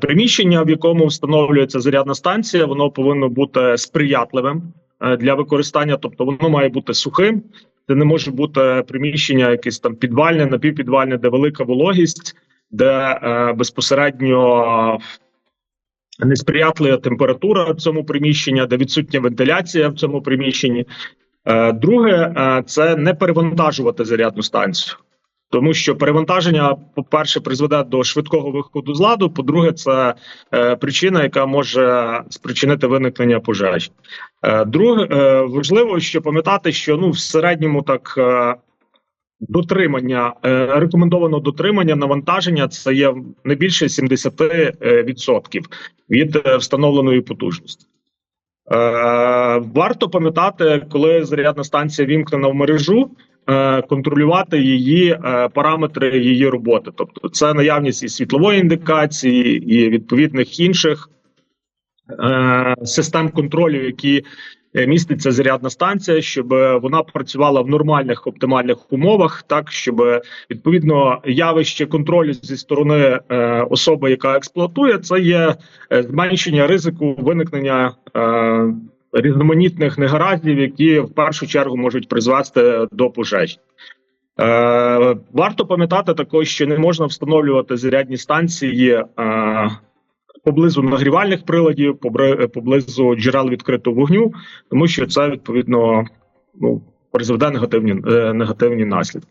Приміщення, в якому встановлюється зарядна станція, воно повинно бути сприятливим е, для використання, тобто воно має бути сухим. Це не може бути приміщення, якесь там підвальне, напівпідвальне, де велика вологість, де е, безпосередньо несприятлива температура в цьому приміщенні, де відсутня вентиляція в цьому приміщенні. Е, Друге, е, це не перевантажувати зарядну станцію. Тому що перевантаження, по-перше, призведе до швидкого виходу з ладу. По-друге, це е, причина, яка може спричинити виникнення пожежі. Е, друге, е, важливо, що пам'ятати, що ну в середньому так е, дотримання е, рекомендовано дотримання навантаження це є не більше 70% е, від е, встановленої потужності. Е, варто пам'ятати, коли зарядна станція вімкнена в мережу, контролювати її е, параметри її роботи, тобто це наявність і світлової індикації, і відповідних інших е, систем контролю, які е, міститься зарядна станція, щоб е, вона працювала в нормальних оптимальних умовах, так щоб е, відповідно явище контролю зі сторони е, особи, яка експлуатує, це є е, зменшення ризику виникнення. Е, Різноманітних негараздів, які в першу чергу можуть призвести до пожежі. Е, варто пам'ятати також, що не можна встановлювати зарядні станції е, поблизу нагрівальних приладів, поблизу джерел відкритого вогню, тому що це відповідно ну, призведе негативні, е, негативні наслідки.